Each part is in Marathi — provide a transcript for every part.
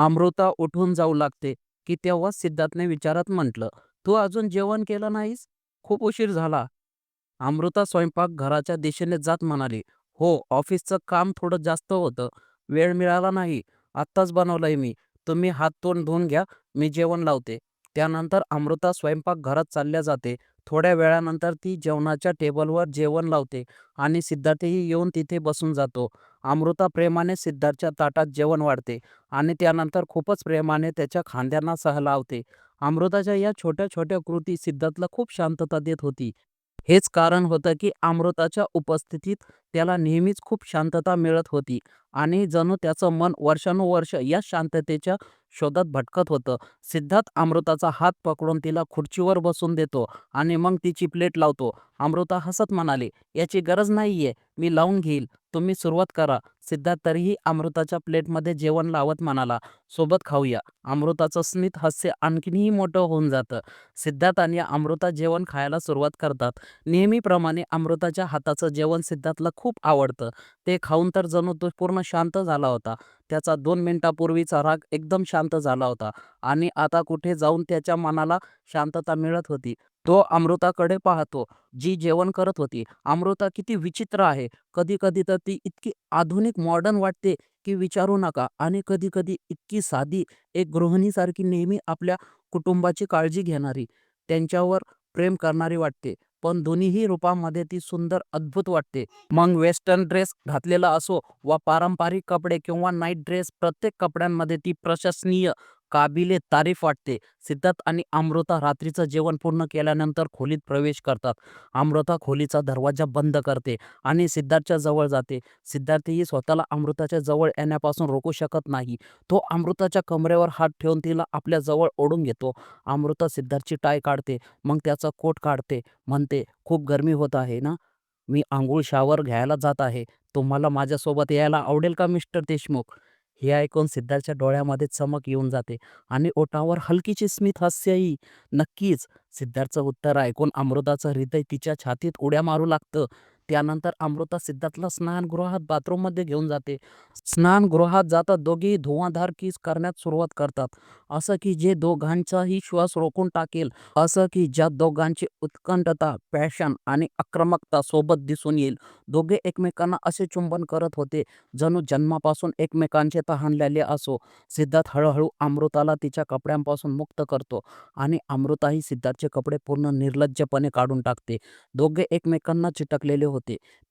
अमृता उठून जाऊ लागते की तेव्हा सिद्धार्थने विचारात म्हटलं तू अजून जेवण केलं नाहीस? खूप उशीर झाला. अमृता स्वयंपाक घराच्या दिशेने जात म्हणाली हो ऑफिसचं काम थोडं जास्त होतं. वेळ मिळाला नाही. आत्ताच बनवलंय मी. तुम्ही हात तोंड धुवून घ्या. मी जेवण लावते. त्यानंतर अमृता स्वयंपाक घरात चालल्या जाते. थोड्या वेळानंतर ती जेवणाच्या टेबलवर जेवण लावते आणि सिद्धार्थही येऊन तिथे बसून जातो. अमृता प्रेमाने सिद्धार्थच्या ताटात जेवण वाढते आणि त्यानंतर खूपच प्रेमाने त्याच्या खांद्यांना सहलावते अमृताच्या या छोट्या छोट्या कृती सिद्धार्थला खूप शांतता देत होती. हेच कारण होतं की अमृताच्या उपस्थितीत त्याला नेहमीच खूप शांतता मिळत होती आणि जणू त्याचं मन वर्षानुवर्ष या शांततेच्या शोधात भटकत होतं. सिद्धार्थ अमृताचा हात पकडून तिला खुर्चीवर बसून देतो आणि मग तिची प्लेट लावतो. अमृता हसत म्हणाले याची गरज नाहीये मी लावून घेईल. तुम्ही सुरुवात करा. सिद्धार्थ तरीही अमृताच्या प्लेटमध्ये जेवण लावत म्हणाला सोबत खाऊया. अमृताचं स्मित हास्य आणखीनही मोठं होऊन जातं. सिद्धार्थ आणि अमृता जेवण खायला सुरुवात करतात. नेहमीप्रमाणे अमृताच्या हाताचं जेवण सिद्धार्थला खूप आवडतं. ते खाऊन तर जणू तो पूर्ण शांत झाला होता. त्याचा दोन मिनिटापूर्वीचा राग एकदम शांत झाला होता आणि आता कुठे जाऊन त्याच्या मनाला शांतता मिळत होती. तो अमृताकडे पाहतो जी जेवण करत होती. अमृता किती विचित्र आहे. कधी कधी तर ती इतकी आधुनिक मॉडर्न वाटते की विचारू नका आणि कधी कधी इतकी साधी एक गृहिणीसारखी नेहमी आपल्या कुटुंबाची काळजी घेणारी त्यांच्यावर प्रेम करणारी वाटते. पण दोन्हीही रूपामध्ये ती सुंदर अद्भुत वाटते. मग वेस्टर्न ड्रेस घातलेला असो वा पारंपरिक कपडे किंवा नाईट ड्रेस प्रत्येक कपड्यांमध्ये ती प्रशंसनीय काबिले तारीफ वाटते. सिद्धार्थ आणि अमृता रात्रीचं जेवण पूर्ण केल्यानंतर खोलीत प्रवेश करतात. अमृता खोलीचा दरवाजा बंद करते आणि सिद्धार्थच्या जवळ जाते. सिद्धार्थही स्वतःला अमृताच्या जवळ येण्यापासून रोखू शकत नाही. तो अमृताच्या कमरेवर हात ठेवून तिला आपल्या जवळ ओढून घेतो. अमृता सिद्धार्थची टाय काढते. मग त्याचा कोट काढते. म्हणते खूप गरमी होत आहे ना? मी आंघोळ शावर घ्यायला जात आहे. तुम्हाला माझ्यासोबत यायला आवडेल का मिस्टर देशमुख? हे ऐकून सिद्धार्थच्या डोळ्यामध्ये चमक येऊन जाते आणि ओठावर हलकीची स्मित हास्यही. नक्कीच सिद्धार्थचं उत्तर ऐकून अमृताचं हृदय तिच्या छातीत उड्या मारू लागतं. त्यानंतर अमृता सिद्धार्थला स्नानगृहात बाथरूममध्ये घेऊन जाते. स्नानगृहात जातात दोघेही धुवाधार किस करण्यात सुरुवात करतात. असं की जे दोघांचाही श्वास रोखून टाकेल असं की ज्या दोघांची उत्कंठता पॅशन आणि आक्रमकता सोबत दिसून येईल. दोघे एकमेकांना असे चुंबन करत होते. जणू जन्मापासून एकमेकांचे तहानलेले असो सिद्धार्थ हळूहळू अमृताला तिच्या कपड्यांपासून मुक्त करतो आणि अमृताही सिद्धार्थचे कपडे पूर्ण निर्लज्जपणे काढून टाकते. दोघे एकमेकांना चिटकलेले होते.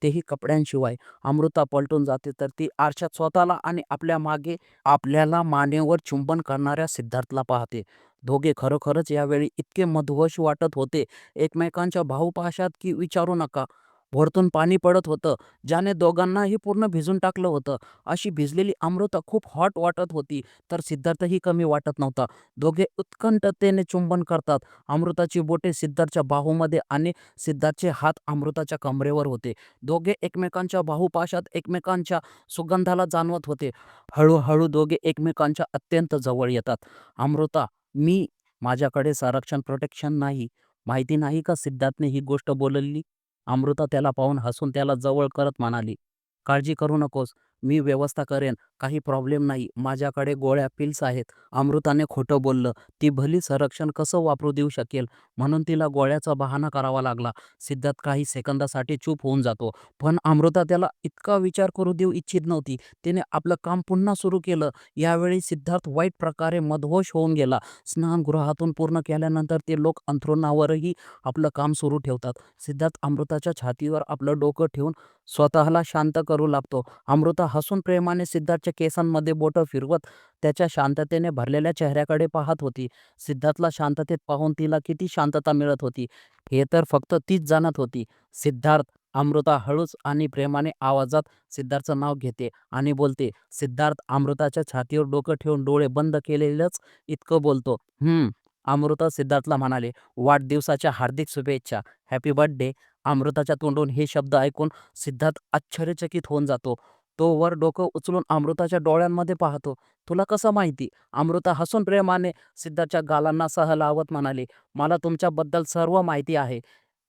तेही कपड्यांशिवाय. अमृता पलटून जाते तर ती आरशात स्वतःला आणि आपल्या मागे आपल्याला मानेवर चुंबन करणाऱ्या सिद्धार्थला पाहते. दोघे खरोखरच यावेळी इतके मधवश वाटत होते. एकमेकांच्या भाऊपाशात की विचारू नका. वरतून पाणी पडत होतं ज्याने दोघांनाही पूर्ण भिजून टाकलं होतं. अशी भिजलेली अमृता खूप हॉट वाटत होती तर सिद्धार्थही कमी वाटत नव्हता. दोघे उत्कंठतेने चुंबन करतात. अमृताची बोटे सिद्धार्थच्या बाहूमध्ये आणि सिद्धार्थचे हात अमृताच्या कमरेवर होते. दोघे एकमेकांच्या बाहूपाशात एकमेकांच्या सुगंधाला जाणवत होते. हळूहळू दोघे एकमेकांच्या अत्यंत जवळ येतात. अमृता मी माझ्याकडे संरक्षण प्रोटेक्शन नाही. माहिती नाही का सिद्धार्थने ही गोष्ट बोलली? अमृता त्याला पाहून हसून त्याला जवळ करत म्हणाली काळजी करू नकोस मी व्यवस्था करेन काही प्रॉब्लेम नाही माझ्याकडे गोळ्या पिल्स आहेत. अमृताने खोटं बोललं ती भली संरक्षण कसं वापरू देऊ शकेल? म्हणून तिला गोळ्याचा बहाणा करावा लागला. सिद्धार्थ काही सेकंदासाठी चूप होऊन जातो. पण अमृता त्याला इतका विचार करू देऊ इच्छित नव्हती. तिने आपलं काम पुन्हा सुरू केलं. यावेळी सिद्धार्थ वाईट प्रकारे मधवोश होऊन गेला. स्नानगृहातून पूर्ण केल्यानंतर ते लोक अंथरुणावरही आपलं काम सुरू ठेवतात. सिद्धार्थ अमृताच्या छातीवर आपलं डोकं ठेवून स्वतःला शांत करू लागतो. अमृता हसून प्रेमाने सिद्धार्थच्या केसांमध्ये बोटं फिरवत त्याच्या शांततेने भरलेल्या चेहऱ्याकडे पाहत होती. सिद्धार्थला शांततेत पाहून तिला किती शांत शांतता मिळत होती. हे तर फक्त तीच जाणत होती. सिद्धार्थ अमृता हळूच आणि प्रेमाने आवाजात सिद्धार्थचं नाव घेते आणि बोलते सिद्धार्थ अमृताच्या छातीवर डोकं ठेवून डोळे बंद केलेलंच इतकं बोलतो. हम्म अमृता सिद्धार्थला म्हणाले वाढदिवसाच्या हार्दिक शुभेच्छा. हॅपी बर्थडे अमृताच्या तोंडून हे शब्द ऐकून सिद्धार्थ आश्चर्यचकित होऊन जातो. तो वर डोकं उचलून अमृताच्या डोळ्यांमध्ये पाहतो. तुला कसं माहिती? अमृता हसून प्रेमाने सिद्धाच्या गालांना सहलावत म्हणाले मला तुमच्याबद्दल सर्व माहिती आहे.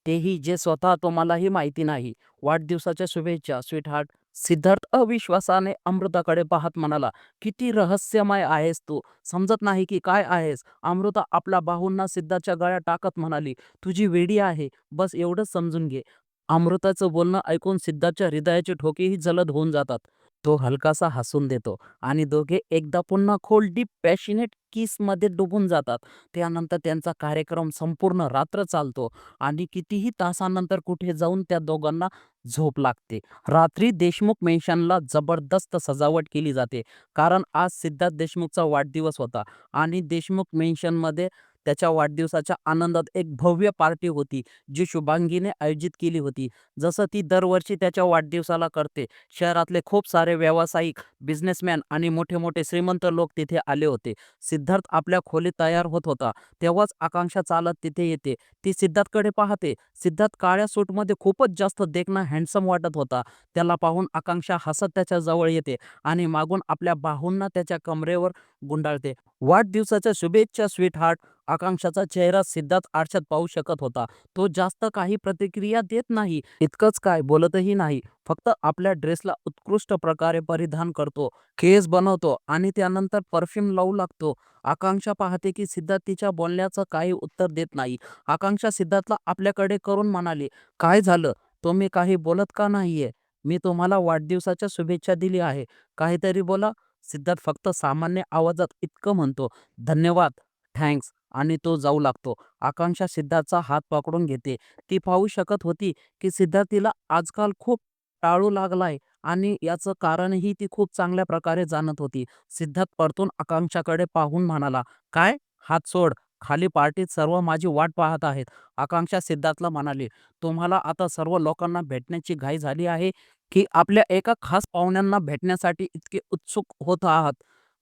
तेही जे स्वतः तुम्हालाही माहिती नाही. वाढदिवसाच्या शुभेच्छा स्वीट हार्ट सिद्धार्थ अविश्वासाने अमृताकडे पाहत म्हणाला किती रहस्यमय आहेस तू. समजत नाही की काय आहेस. अमृता आपल्या बाहूंना सिद्धाच्या गळ्या टाकत म्हणाली तुझी वेडी आहे. बस एवढंच समजून घे. अमृताचं बोलणं ऐकून सिद्धार्थच्या हृदयाचे ठोकेही जलद होऊन जातात. तो हलकासा हसून देतो आणि दोघे एकदा पुन्हा खोल डीप पॅशिनेट किसमध्ये डुबून जातात. त्यानंतर त्यांचा कार्यक्रम संपूर्ण रात्र चालतो आणि कितीही तासानंतर कुठे जाऊन त्या दोघांना झोप लागते. रात्री देशमुख मेन्शनला जबरदस्त सजावट केली जाते कारण आज सिद्धार्थ देशमुखचा वाढदिवस होता आणि देशमुख मेन्शनमध्ये त्याच्या वाढदिवसाच्या आनंदात एक भव्य पार्टी होती जी शुभांगीने आयोजित केली होती. जसं ती दरवर्षी त्याच्या वाढदिवसाला करते. शहरातले खूप सारे व्यावसायिक बिझनेसमॅन आणि मोठे मोठे श्रीमंत लोक तिथे आले होते. सिद्धार्थ आपल्या खोलीत तयार होत होता. तेव्हाच आकांक्षा चालत तिथे येते. ती सिद्धार्थकडे पाहते. सिद्धार्थ काळ्या सूटमध्ये खूपच जास्त देखणं हँडसम वाटत होता. त्याला पाहून आकांक्षा हसत त्याच्याजवळ येते आणि मागून आपल्या बाहूंना त्याच्या कमरेवर गुंडाळते. वाढदिवसाच्या शुभेच्छा स्वीट हार्ट आकांक्षाचा चेहरा सिद्धार्थ आरशात पाहू शकत होता. तो जास्त काही प्रतिक्रिया देत नाही इतकंच काय बोलतही नाही. फक्त आपल्या ड्रेसला उत्कृष्ट प्रकारे परिधान करतो केस बनवतो आणि त्यानंतर परफ्यूम लावू लागतो. आकांक्षा पाहते की सिद्धार्थ तिच्या बोलण्याचं काही उत्तर देत नाही. आकांक्षा सिद्धार्थला आपल्याकडे करून म्हणाली काय झालं? तुम्ही काही बोलत का नाहीये? मी तुम्हाला वाढदिवसाच्या शुभेच्छा दिली आहे. काहीतरी बोला. सिद्धार्थ फक्त सामान्य आवाजात इतकं म्हणतो धन्यवाद. थँक्स. आणि तो जाऊ लागतो. आकांक्षा सिद्धार्थचा हात पकडून घेते. ती पाहू शकत होती की सिद्धार्थ तिला आजकाल खूप टाळू लागलाय आणि याचं कारणही ती खूप चांगल्या प्रकारे जाणत होती. सिद्धार्थ परतून आकांक्षाकडे पाहून म्हणाला काय? हात सोड. खाली पार्टीत सर्व माझी वाट पाहत आहेत. आकांक्षा सिद्धार्थला म्हणाली तुम्हाला आता सर्व लोकांना भेटण्याची घाई झाली आहे की आपल्या एका खास पाहुण्यांना भेटण्यासाठी इतके उत्सुक होत आहात?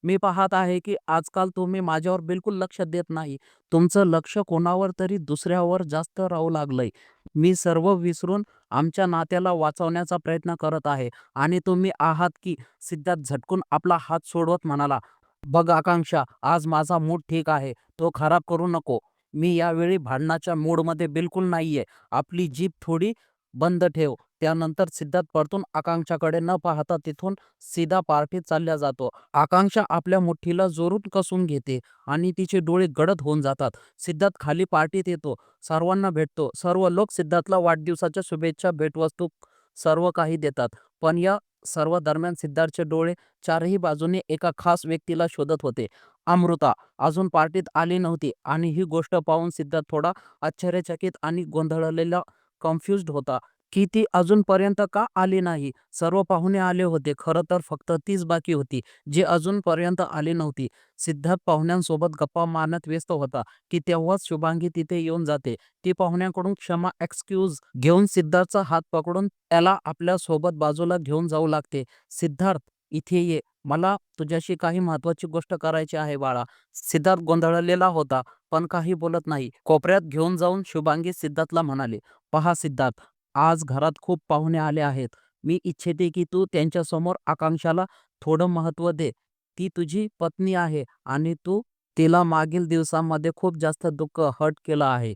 मी पाहत आहे की आजकाल तुम्ही माझ्यावर बिलकुल लक्ष देत नाही. तुमचं लक्ष कोणावर तरी दुसऱ्यावर जास्त राहू लागलंय. मी सर्व विसरून आमच्या नात्याला वाचवण्याचा प्रयत्न करत आहे आणि तुम्ही आहात की सिद्धार्थ झटकून आपला हात सोडवत म्हणाला बघ आकांक्षा आज माझा मूड ठीक आहे तो खराब करू नको. मी यावेळी भांडणाच्या मूडमध्ये बिलकुल नाहीये. आपली जीप थोडी बंद ठेव. त्यानंतर सिद्धार्थ परतून आकांक्षाकडे न पाहता तिथून सीधा पार्टीत चालल्या जातो. आकांक्षा आपल्या मुठ्ठीला जोरून कसून घेते आणि तिचे डोळे गडद होऊन जातात. सिद्धार्थ खाली पार्टीत येतो. सर्वांना भेटतो. सर्व लोक सिद्धार्थला वाढदिवसाच्या शुभेच्छा भेटवस्तू सर्व काही देतात. पण या सर्व दरम्यान सिद्धार्थचे डोळे चारही बाजूने एका खास व्यक्तीला शोधत होते. अमृता अजून पार्टीत आली नव्हती आणि ही गोष्ट पाहून सिद्धार्थ थोडा आश्चर्यचकित आणि गोंधळलेला कन्फ्युज्ड होता. की ती अजूनपर्यंत का आली नाही? सर्व पाहुणे आले होते. खरं तर फक्त तीच बाकी होती जी अजूनपर्यंत आली नव्हती. सिद्धार्थ पाहुण्यांसोबत गप्पा मारण्यात व्यस्त होता की तेव्हाच शुभांगी तिथे येऊन जाते. ती पाहुण्यांकडून क्षमा एक्सक्यूज घेऊन सिद्धार्थचा हात पकडून त्याला आपल्यासोबत बाजूला घेऊन जाऊ लागते. सिद्धार्थ इथे ये. मला तुझ्याशी काही महत्वाची गोष्ट करायची आहे बाळा. सिद्धार्थ गोंधळलेला होता पण काही बोलत नाही. कोपऱ्यात घेऊन जाऊन शुभांगी सिद्धार्थला म्हणाले पहा सिद्धार्थ आज घरात खूप पाहुणे आले आहेत. मी इच्छिते की तू त्यांच्यासमोर आकांक्षाला थोडं महत्त्व दे. ती तुझी पत्नी आहे आणि तू तिला मागील दिवसांमध्ये खूप जास्त दुःख हट केलं आहे.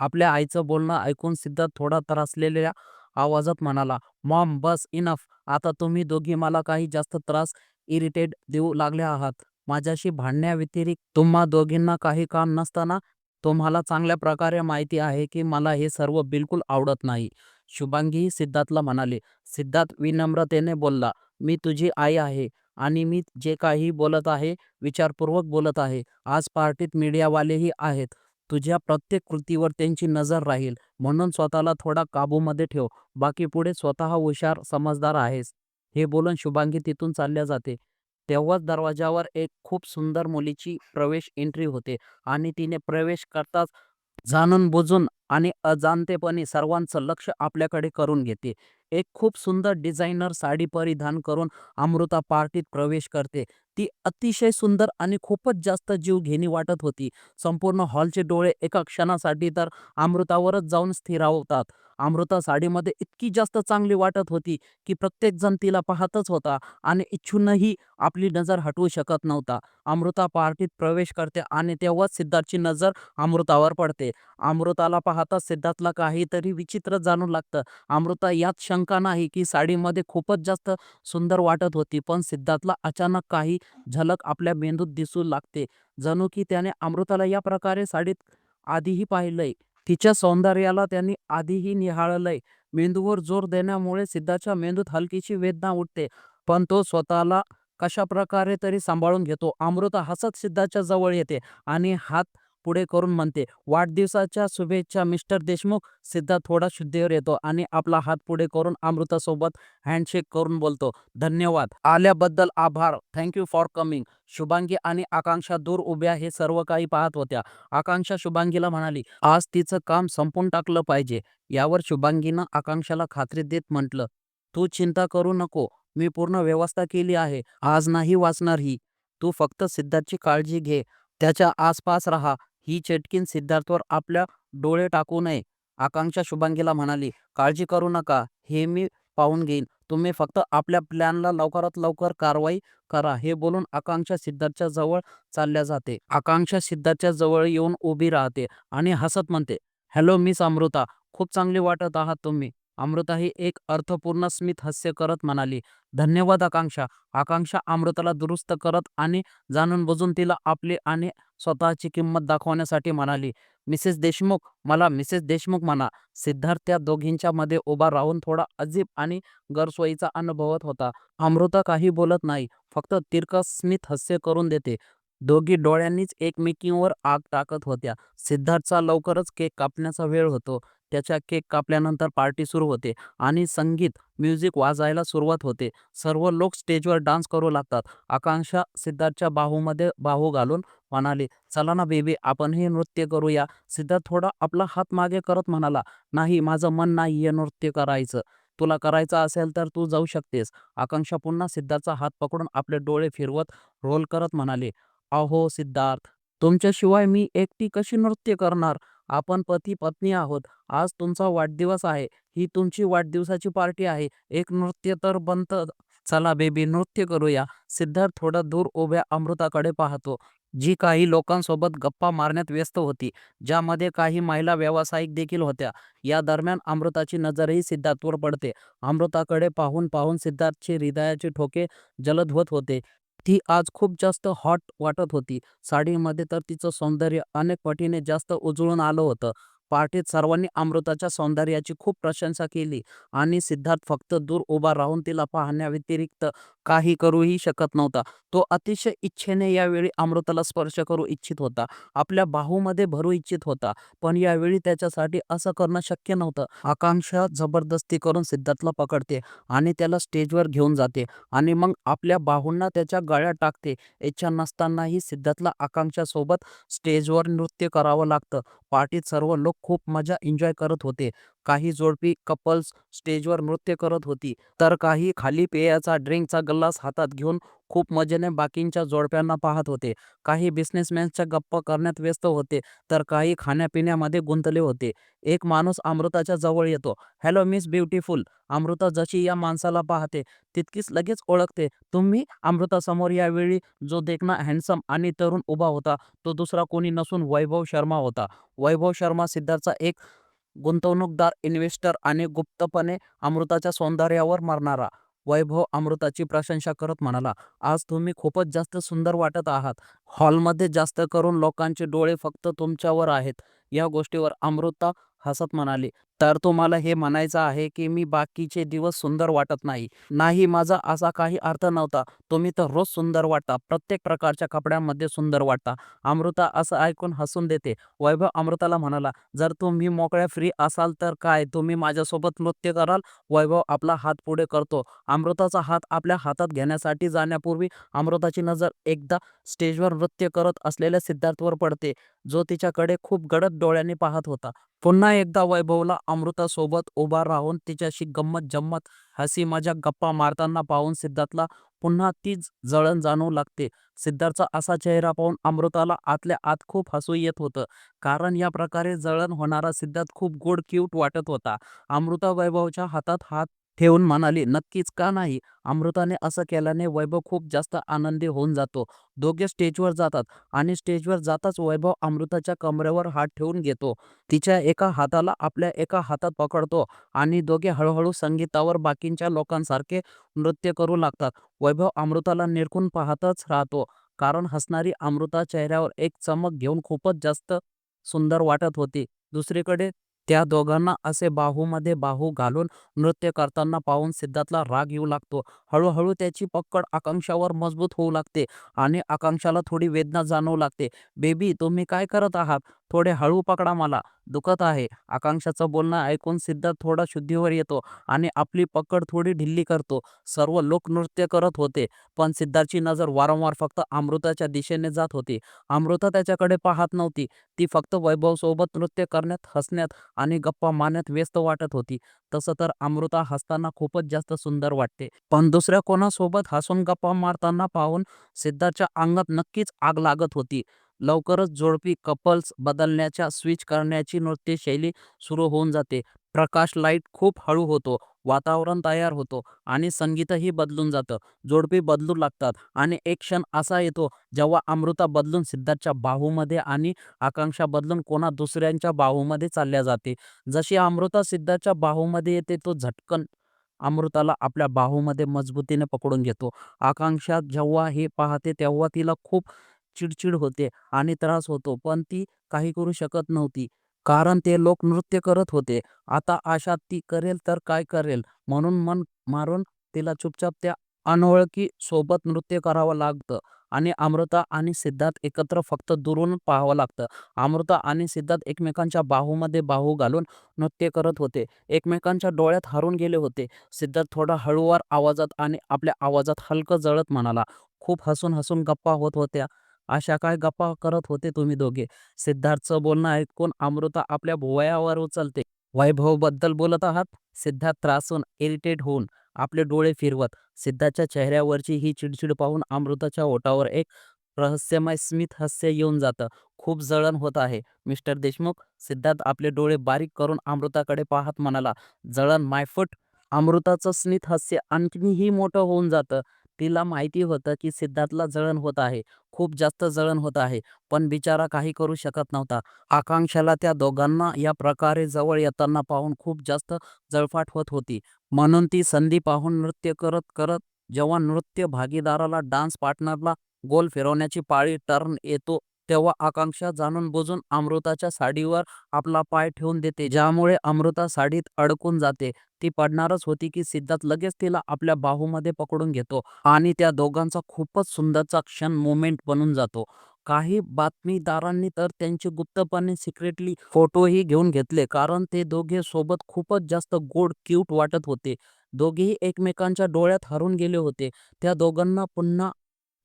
आपल्या आईचं बोलणं ऐकून सिद्धार्थ थोडा त्रासलेल्या आवाजात म्हणाला मॉम बस इनफ. आता तुम्ही दोघी मला काही जास्त त्रास इरिटेट देऊ लागले आहात. माझ्याशी भांडण्याव्यतिरिक्त तुम्हा दोघींना काही काम नसताना तुम्हाला चांगल्या प्रकारे माहिती आहे की मला हे सर्व बिलकुल आवडत नाही. शुभांगी सिद्धार्थला म्हणाले सिद्धार्थ विनम्रतेने बोलला मी तुझी आई आहे आणि मी जे काही बोलत आहे विचारपूर्वक बोलत आहे. आज पार्टीत मीडियावालेही आहेत. तुझ्या प्रत्येक कृतीवर त्यांची नजर राहील. म्हणून स्वतःला थोडा काबूमध्ये ठेव. बाकी पुढे स्वतः हुशार समजदार आहेस. हे बोलून शुभांगी तिथून चालल्या जाते. तेव्हाच दरवाजावर एक खूप सुंदर मुलीची प्रवेश एंट्री होते आणि तिने प्रवेश करताच जाणून बुजून आणि अजाणतेपणे सर्वांचं लक्ष आपल्याकडे करून घेते. एक खूप सुंदर डिझायनर साडी परिधान करून अमृता पार्टीत प्रवेश करते. ती अतिशय सुंदर आणि खूपच जास्त जीवघेणी वाटत होती. संपूर्ण हॉलचे डोळे एका क्षणासाठी तर अमृतावरच जाऊन स्थिरावतात. अमृता साडीमध्ये इतकी जास्त चांगली वाटत होती की प्रत्येकजण तिला पाहतच होता आणि इच्छूनही आपली नजर हटवू शकत नव्हता. अमृता पार्टीत प्रवेश करते आणि तेव्हाच सिद्धार्थची नजर अमृतावर पडते. अमृताला पाहताच सिद्धार्थला काहीतरी विचित्र जाणू लागतं. अमृता यात शंका नाही की साडीमध्ये खूपच जास्त सुंदर वाटत होती पण सिद्धार्थला अचानक काही झलक आपल्या मेंदूत दिसू लागते. जणू की त्याने अमृताला या प्रकारे साडीत आधीही पाहिलंय. तिच्या सौंदर्याला त्यांनी आधीही निहाळलंय. मेंदूवर जोर देण्यामुळे सिद्धाच्या मेंदूत हलकीची वेदना उठते पण तो स्वतःला कशा प्रकारे तरी सांभाळून घेतो. अमृता हसत सिद्धाच्या जवळ येते आणि हात पुढे करून म्हणते वाढदिवसाच्या शुभेच्छा मिस्टर देशमुख. सिद्धा थोडा शुद्धीवर येतो आणि आपला हात पुढे करून अमृतासोबत हँडशेक करून बोलतो. धन्यवाद. आल्याबद्दल आभार. थँक्यू फॉर कमिंग शुभांगी आणि आकांक्षा दूर उभ्या हे सर्व काही पाहत होत्या. आकांक्षा शुभांगीला म्हणाली आज तिचं काम संपून टाकलं पाहिजे. यावर शुभांगीनं आकांक्षाला खात्री देत म्हटलं तू चिंता करू नको. मी पूर्ण व्यवस्था केली आहे. आज नाही वाचणार ही. तू फक्त सिद्धाची काळजी घे. त्याच्या आसपास राहा. ही चटकीन सिद्धार्थवर आपल्या डोळे टाकू नये. आकांक्षा शुभांगीला म्हणाली काळजी करू नका हे मी पाहून घेईन. तुम्ही फक्त आपल्या प्लॅनला लवकरात लवकर कारवाई करा. हे बोलून आकांक्षा सिद्धार्थच्या जवळ चालल्या जाते. आकांक्षा सिद्धार्थच्या जवळ येऊन उभी राहते आणि हसत म्हणते हॅलो मिस अमृता खूप चांगली वाटत आहात तुम्ही. अमृता ही एक अर्थपूर्ण स्मित हास्य करत म्हणाली धन्यवाद आकांक्षा. आकांक्षा अमृताला दुरुस्त करत आणि जाणून बुजून तिला आपली आणि स्वतःची किंमत दाखवण्यासाठी म्हणाली. मिसेस देशमुख मला मिसेस देशमुख म्हणा. सिद्धार्थ त्या दोघींच्या मध्ये उभा राहून थोडा अजीब आणि गरसोयीचा अनुभवत होता. अमृता काही बोलत नाही फक्त तिरकस स्मित हास्य करून देते. दोघी डोळ्यांनीच एकमेकींवर आग टाकत होत्या. सिद्धार्थचा लवकरच केक कापण्याचा वेळ होतो. त्याच्या केक कापल्यानंतर पार्टी सुरू होते आणि संगीत म्युझिक वाजायला सुरुवात होते. सर्व लोक स्टेजवर डान्स करू लागतात. आकांक्षा सिद्धार्थच्या बाहूमध्ये बाहू घालून म्हणाली चला ना बेबी आपण हे नृत्य करूया. सिद्धार्थ थोडा आपला हात मागे करत म्हणाला नाही माझं मन नाही हे नृत्य करायचं. तुला करायचं असेल तर तू जाऊ शकतेस. आकांक्षा पुन्हा सिद्धार्थचा हात पकडून आपले डोळे फिरवत रोल करत म्हणाले अहो सिद्धार्थ तुमच्याशिवाय मी एकटी कशी नृत्य करणार? आपण पती पत्नी आहोत. आज तुमचा वाढदिवस आहे. ही तुमची वाढदिवसाची पार्टी आहे. एक नृत्य तर बनत चला बेबी नृत्य करूया. सिद्धार्थ थोडा दूर उभ्या अमृताकडे पाहतो. जी काही लोकांसोबत गप्पा मारण्यात व्यस्त होती ज्यामध्ये काही महिला व्यावसायिक देखील होत्या. या दरम्यान अमृताची नजरही सिद्धार्थवर पडते. अमृताकडे पाहून पाहून सिद्धार्थचे हृदयाचे ठोके जलद होत होते. ती आज खूप जास्त हॉट वाटत होती. साडीमध्ये तर तिचं सौंदर्य अनेक पटीने जास्त उजळून आलं होतं. पार्टीत सर्वांनी अमृताच्या सौंदर्याची खूप प्रशंसा केली आणि सिद्धार्थ फक्त दूर उभा राहून तिला पाहण्याव्यतिरिक्त काही करूही शकत नव्हता. तो अतिशय इच्छेने यावेळी अमृताला स्पर्श करू इच्छित होता. आपल्या बाहूमध्ये भरू इच्छित होता. पण यावेळी त्याच्यासाठी असं करणं शक्य नव्हतं. आकांक्षा जबरदस्ती करून सिद्धार्थला पकडते आणि त्याला स्टेजवर घेऊन जाते आणि मग आपल्या बाहूंना त्याच्या गळ्यात टाकते. इच्छा नसतानाही सिद्धार्थला आकांक्षासोबत स्टेजवर नृत्य करावं लागतं. पार्टीत सर्व लोक खूप मजा एन्जॉय करत होते. काही जोडपी कपल्स स्टेजवर नृत्य करत होती. तर काही खाली पेयाचा ड्रिंकचा गल्लास हातात घेऊन खूप मजेने बाकींच्या जोडप्यांना पाहत होते. काही बिझनेसमॅनच्या गप्पा करण्यात व्यस्त होते. तर काही खाण्यापिण्यामध्ये गुंतले होते. एक माणूस अमृताच्या जवळ येतो. Hello miss beautiful. अमृता जशी या माणसाला पाहते तितकीच लगेच ओळखते. तुम्ही अमृतासमोर यावेळी जो देखना हँडसम आणि तरुण उभा होता तो दुसरा कोणी नसून वैभव शर्मा होता. वैभव शर्मा सिद्धार्थचा एक गुंतवणूकदार इन्व्हेस्टर आणि गुप्तपणे अमृताच्या सौंदर्यावर मरणारा वैभव अमृताची प्रशंसा करत म्हणाला आज तुम्ही खूपच जास्त सुंदर वाटत आहात. हॉलमध्ये जास्त करून लोकांचे डोळे फक्त तुमच्यावर आहेत. या गोष्टीवर अमृता हसत म्हणाली तर तुम्हाला हे म्हणायचं आहे की मी बाकीचे दिवस सुंदर वाटत नाही. नाही माझा असा काही अर्थ नव्हता. तुम्ही तर रोज सुंदर वाटता. प्रत्येक प्रकारच्या कपड्यांमध्ये सुंदर वाटता. अमृता असं ऐकून हसून देते. वैभव अमृताला म्हणाला जर तुम्ही मोकळ्या फ्री असाल तर काय? तुम्ही माझ्यासोबत नृत्य कराल? वैभव आपला हात पुढे करतो. अमृताचा हात आपल्या हातात घेण्यासाठी जाण्यापूर्वी अमृताची नजर एकदा स्टेजवर नृत्य करत असलेल्या सिद्धार्थवर पडते. जो तिच्याकडे खूप गडद डोळ्यांनी पाहत होता. पुन्हा एकदा वैभवला अमृतासोबत उभा राहून तिच्याशी गंमत जम्मत हसी मजाक गप्पा मारताना पाहून सिद्धार्थला पुन्हा तीच जळण जाणवू लागते. सिद्धार्थचा असा चेहरा पाहून अमृताला आतल्या आत खूप हसू येत होतं. कारण या प्रकारे जळण होणारा सिद्धार्थ खूप गोड क्यूट वाटत होता. अमृता वैभवच्या हातात हात ठेवून म्हणाली नक्कीच का नाही? अमृताने असं केल्याने वैभव खूप जास्त आनंदी होऊन जातो. दोघे स्टेजवर जातात आणि स्टेजवर जाताच वैभव अमृताच्या कमरेवर हात ठेवून घेतो. तिच्या एका हाताला आपल्या एका हातात पकडतो आणि दोघे हळूहळू संगीतावर बाकींच्या लोकांसारखे नृत्य करू लागतात. वैभव अमृताला निरखून पाहतच राहतो. कारण हसणारी अमृता चेहऱ्यावर एक चमक घेऊन खूपच जास्त सुंदर वाटत होती. दुसरीकडे त्या दोघांना असे बाहूमध्ये बाहू घालून नृत्य करताना पाहून सिद्धार्थला राग येऊ लागतो. हळूहळू त्याची पकड आकांक्षावर मजबूत होऊ लागते आणि आकांक्षाला थोडी वेदना जाणवू लागते. बेबी तुम्ही काय करत आहात? थोडे हळू पकडा मला. दुखत आहे. आकांक्षाचं बोलणं ऐकून सिद्धार्थ थोडा शुद्धीवर येतो आणि आपली पकड थोडी ढिल्ली करतो. सर्व लोक नृत्य करत होते पण सिद्धार्थची नजर वारंवार फक्त अमृताच्या दिशेने जात होती. अमृता त्याच्याकडे पाहत नव्हती. ती फक्त वैभवसोबत नृत्य करण्यात हसण्यात आणि गप्पा मारण्यात व्यस्त वाटत होती. तसं तर अमृता हसताना खूपच जास्त सुंदर वाटते. पण दुसऱ्या कोणासोबत हसून गप्पा मारताना पाहून सिद्धार्थच्या अंगात नक्कीच आग लागत होती. लवकरच जोडपी कपल्स बदलण्याच्या स्विच करण्याची नृत्यशैली सुरू होऊन जाते. प्रकाश लाइट खूप हळू होतो वातावरण तयार होतो आणि संगीतही बदलून जातं. जोडपी बदलू लागतात आणि एक क्षण असा येतो जेव्हा अमृता बदलून सिद्धार्थच्या बाहूमध्ये आणि आकांक्षा बदलून कोणा दुसऱ्यांच्या बाहूमध्ये चालल्या जाते. जशी अमृता सिद्धार्थच्या बाहूमध्ये येते तो झटकन अमृताला आपल्या बाहूमध्ये मजबूतीने पकडून घेतो. आकांक्षा जेव्हा हे पाहते तेव्हा तिला खूप चिडचिड होते आणि त्रास होतो पण ती काही करू शकत नव्हती. कारण ते लोक नृत्य करत होते. आता आशा ती करेल तर काय करेल? म्हणून मन मारून तिला चुपचाप त्या अनोळखी सोबत नृत्य करावं लागतं आणि अमृता आणि सिद्धार्थ एकत्र फक्त दुरून पाहावं लागतं. अमृता आणि सिद्धार्थ एकमेकांच्या बाहूमध्ये बाहू घालून नृत्य करत होते. एकमेकांच्या डोळ्यात हरून गेले होते. सिद्धार्थ थोडा हळूवार आवाजात आणि आपल्या आवाजात हलकं जळत म्हणाला. खूप हसून हसून गप्पा होत होत्या. अशा काय गप्पा करत होते तुम्ही दोघे? सिद्धार्थचं बोलणं ऐकून अमृता आपल्या भुवयावर उचलते. वैभवबद्दल बोलत आहात? सिद्धार्थ त्रासून इरिटेट होऊन आपले डोळे फिरवत सिद्धार्थच्या चेहऱ्यावरची ही चिडचिड पाहून अमृताच्या ओटावर एक रहस्यमय स्मित हास्य येऊन जातं. खूप जळण होत आहे. मिस्टर देशमुख सिद्धार्थ आपले डोळे बारीक करून अमृताकडे पाहत म्हणाला जळण मायफूट? अमृताचं स्मित हास्य आणखीनही मोठं होऊन जातं. तिला माहिती होतं की सिद्धार्थला जळण होत आहे. खूप जास्त जळण होत आहे. पण बिचारा काही करू शकत नव्हता. आकांक्षाला त्या दोघांना या प्रकारे जवळ येताना पाहून खूप जास्त जळफाट होत होती. म्हणून ती संधी पाहून नृत्य करत करत जेव्हा नृत्य भागीदाराला डान्स पार्टनरला गोल फिरवण्याची पाळी टर्न येतो तेव्हा आकांक्षा जाणून बुजून अमृताच्या साडीवर आपला पाय ठेवून देते. ज्यामुळे अमृता साडीत अडकून जाते. ती पडणारच होती की सिद्धार्थ लगेच तिला आपल्या बाहूमध्ये पकडून घेतो आणि त्या दोघांचा खूपच सुंदरचा क्षण मोमेंट बनून जातो. काही बातमीदारांनी तर त्यांचे गुप्तपणे सिक्रेटली फोटोही घेऊन घेतले कारण ते दोघे सोबत खूपच जास्त गोड क्यूट वाटत होते. दोघेही एकमेकांच्या डोळ्यात हरून गेले होते. त्या दोघांना पुन्हा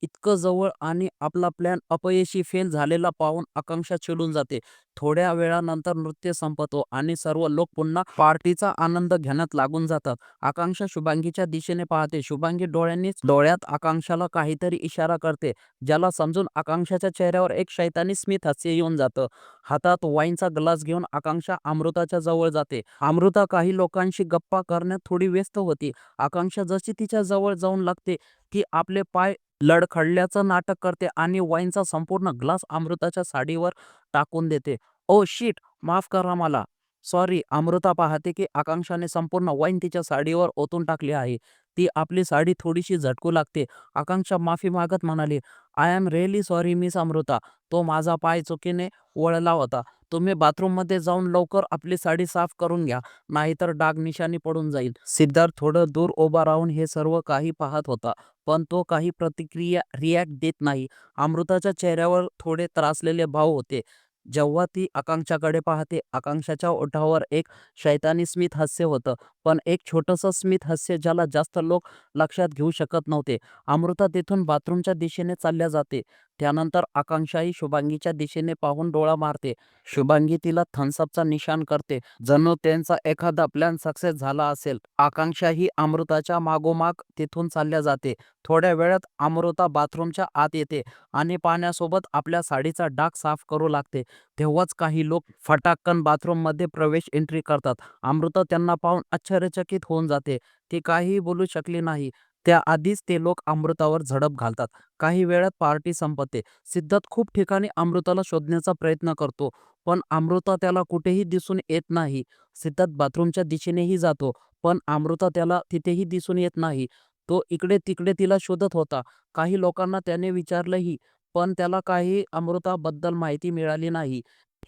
इतकं जवळ आणि आपला प्लॅन अपयशी फेल झालेला पाहून आकांक्षा चिडून जाते. थोड्या वेळानंतर नृत्य संपतो आणि सर्व लोक पुन्हा पार्टीचा आनंद घेण्यात लागून जातात. आकांक्षा शुभांगीच्या दिशेने पाहते. शुभांगी डोळ्यांनीच डोळ्यात आकांक्षाला काहीतरी इशारा करते ज्याला समजून आकांक्षाच्या चेहऱ्यावर एक शैतानी स्मित हास्य येऊन जातं. हातात वाईनचा ग्लास घेऊन आकांक्षा अमृताच्या जवळ जाते. अमृता काही लोकांशी गप्पा करण्यात थोडी व्यस्त होती. आकांक्षा जशी तिच्या जवळ जाऊन लागते की आपले पाय लडखडल्याचं नाटक करते आणि वाईनचा संपूर्ण ग्लास अमृताच्या साडीवर टाकून देते. Oh shit! माफ करा मला. सॉरी अमृता पाहते की आकांक्षाने संपूर्ण वाईन तिच्या साडीवर ओतून टाकली आहे. ती आपली साडी थोडीशी झटकू लागते. आकांक्षा माफी मागत म्हणाली I am really sorry miss Amruta. तो माझा पाय चुकीने वळला होता. तुम्ही बाथरूममध्ये जाऊन लवकर आपली साडी साफ करून घ्या नाहीतर डाग निशाणी पडून जाईल. सिद्धार्थ थोडं दूर उभा राहून हे सर्व काही पाहत होता पण तो काही प्रतिक्रिया रिॲक्ट देत नाही. अमृताच्या चेहऱ्यावर थोडे त्रासलेले भाव होते. जेव्हा ती आकांक्षाकडे पाहते आकांक्षाच्या ओठावर एक शैतानी स्मित हास्य होतं पण एक छोटंसं स्मित हास्य ज्याला जास्त लोक लक्षात घेऊ शकत नव्हते. अमृता तिथून बाथरूमच्या दिशेने चालल्या जाते. त्यानंतर आकांक्षाही शुभांगीच्या दिशेने पाहून डोळा मारते. शुभांगी तिला थन्सअपचा निशाण करते. जणू त्यांचा एखादा प्लॅन सक्सेस झाला असेल. आकांक्षा ही अमृताच्या मागोमाग तिथून चालल्या जाते. थोड्या वेळात अमृता बाथरूमच्या आत येते आणि पाण्यासोबत आपल्या साडीचा डाग साफ करू लागते. तेव्हाच काही लोक फटाकन बाथरूममध्ये प्रवेश एंट्री करतात. अमृता त्यांना पाहून आश्चर्यचकित होऊन जाते. ती काहीही बोलू शकली नाही. त्याआधीच ते लोक अमृतावर झडप घालतात. काही वेळात पार्टी संपते. सिद्धार्थ खूप ठिकाणी अमृताला शोधण्याचा प्रयत्न करतो पण अमृता त्याला कुठेही दिसून येत नाही. सिद्धार्थ बाथरूमच्या दिशेनेही जातो पण अमृता त्याला तिथेही दिसून येत नाही. तो इकडे तिकडे तिला शोधत होता. काही लोकांना त्याने विचारलंही पण त्याला काही अमृताबद्दल माहिती मिळाली नाही.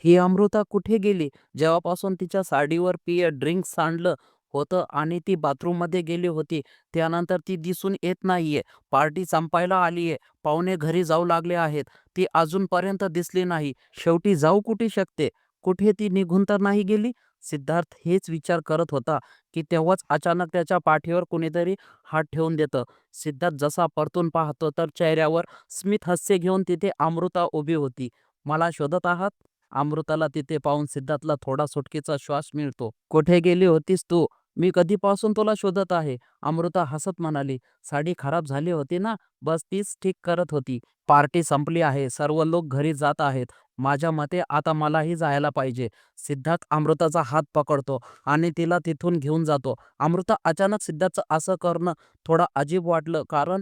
ही अमृता कुठे गेली? जेव्हापासून तिच्या साडीवर पिय ड्रिंक सांडलं होतं आणि ती बाथरूममध्ये गेली होती. त्यानंतर ती दिसून येत नाहीये. पार्टी संपायला आलीये पाहुणे घरी जाऊ लागले आहेत. ती अजूनपर्यंत दिसली नाही. शेवटी जाऊ कुठे शकते? कुठे ती निघून तर नाही गेली? सिद्धार्थ हेच विचार करत होता की तेव्हाच अचानक त्याच्या पाठीवर कुणीतरी हात ठेवून देतं. सिद्धार्थ जसा परतून पाहतो तर चेहऱ्यावर स्मित हास्य घेऊन तिथे अमृता उभी होती. मला शोधत आहात? अमृताला तिथे पाहून सिद्धार्थला थोडा सुटकेचा श्वास मिळतो. कुठे गेली होतीस तू? मी कधीपासून तुला शोधत आहे? अमृता हसत म्हणाली. साडी खराब झाली होती ना? बस तीच ठीक करत होती. पार्टी संपली आहे. सर्व लोक घरी जात आहेत. माझ्या मते आता मलाही जायला पाहिजे. सिद्धार्थ अमृताचा हात पकडतो आणि तिला तिथून घेऊन जातो. अमृता अचानक सिद्धार्थचं असं करणं थोडं अजीब वाटलं कारण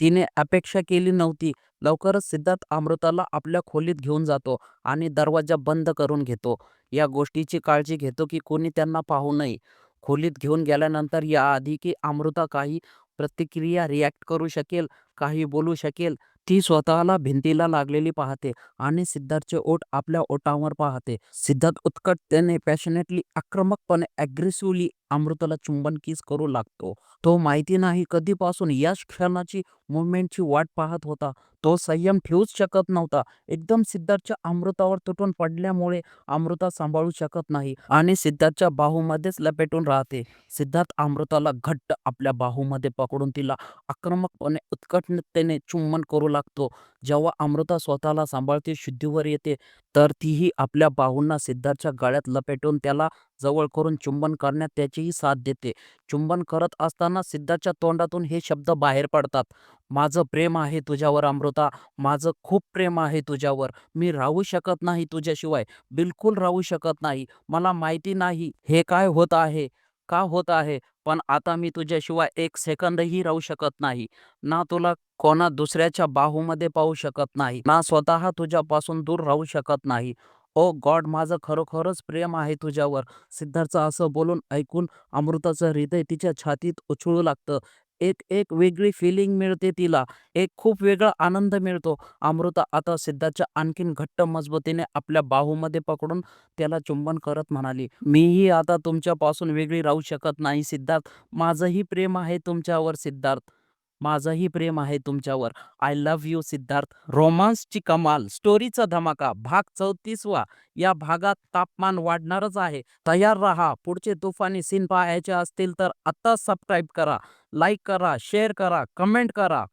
तिने अपेक्षा केली नव्हती. लवकरच सिद्धार्थ अमृताला आपल्या खोलीत घेऊन जातो आणि दरवाजा बंद करून घेतो. या गोष्टीची काळजी घेतो की कोणी त्यांना पाहू नये. खोलीत घेऊन गेल्यानंतर याआधी की अमृता काही प्रतिक्रिया रिॲक्ट करू शकेल काही बोलू शकेल ती स्वतःला भिंतीला लागलेली पाहते आणि सिद्धार्थचे ओठ आपल्या ओटावर पाहते. सिद्धार्थ उत्कटतेने पॅशनेटली आक्रमकपणे ॲग्रेसिव्हली अमृताला चुंबन किस करू लागतो? तो माहिती नाही कधीपासून याच क्षणाची मुवमेंटची वाट पाहत होता. तो संयम ठेवूच शकत नव्हता. एकदम सिद्धार्थच्या अमृतावर तुटून पडल्यामुळे अमृता सांभाळू शकत नाही आणि सिद्धार्थच्या बाहूमध्येच लपेटून राहते. सिद्धार्थ अमृताला घट्ट आपल्या बाहूमध्ये पकडून तिला आक्रमकपणे उत्कटतेने चुंबन करू लागतो. जेव्हा अमृता स्वतःला सांभाळते शुद्धीवर येते तर तीही आपल्या बाहूंना सिद्धार्थच्या गळ्यात लपेटून त्याला जवळ करून चुंबन करण्यात त्याचीही साथ देते. चुंबन करत असताना सिद्धार्थच्या तोंडातून हे शब्द बाहेर पडतात. माझं प्रेम आहे तुझ्यावर अमृता माझं खूप प्रेम आहे तुझ्यावर. मी राहू शकत नाही तुझ्याशिवाय बिलकुल राहू शकत नाही. मला माहिती नाही हे काय होत आहे? का होत आहे? पण आता मी तुझ्याशिवाय एक सेकंदही राहू शकत नाही. ना तुला कोणा दुसऱ्याच्या बाहूमध्ये पाहू शकत नाही. ना स्वतः तुझ्यापासून दूर राहू शकत नाही. ओ गॉड माझं खरोखरच प्रेम आहे तुझ्यावर. सिद्धार्थचं असं बोलून ऐकून अमृताचं हृदय तिच्या छातीत उछळू लागतं. एक एक वेगळी फिलिंग मिळते तिला. एक खूप वेगळा आनंद मिळतो. अमृता आता सिद्धार्थच्या आणखीन घट्ट मजबूतीने आपल्या बाहूमध्ये पकडून त्याला चुंबन करत म्हणाली मीही आता तुमच्यापासून वेगळी राहू शकत नाही सिद्धार्थ. माझंही प्रेम आहे तुमच्यावर सिद्धार्थ. माझंही प्रेम आहे तुमच्यावर. I love you Siddharth. रोमांसची कमाल. स्टोरीचा धमाका. भाग चौतीसवा. या भागात तापमान वाढणारच आहे. तयार राहा. पुढचे तुफानी सीन पाहायचे असतील तर आत्ताच सबस्क्राईब करा. लाईक करा. शेअर करा. कमेंट करा.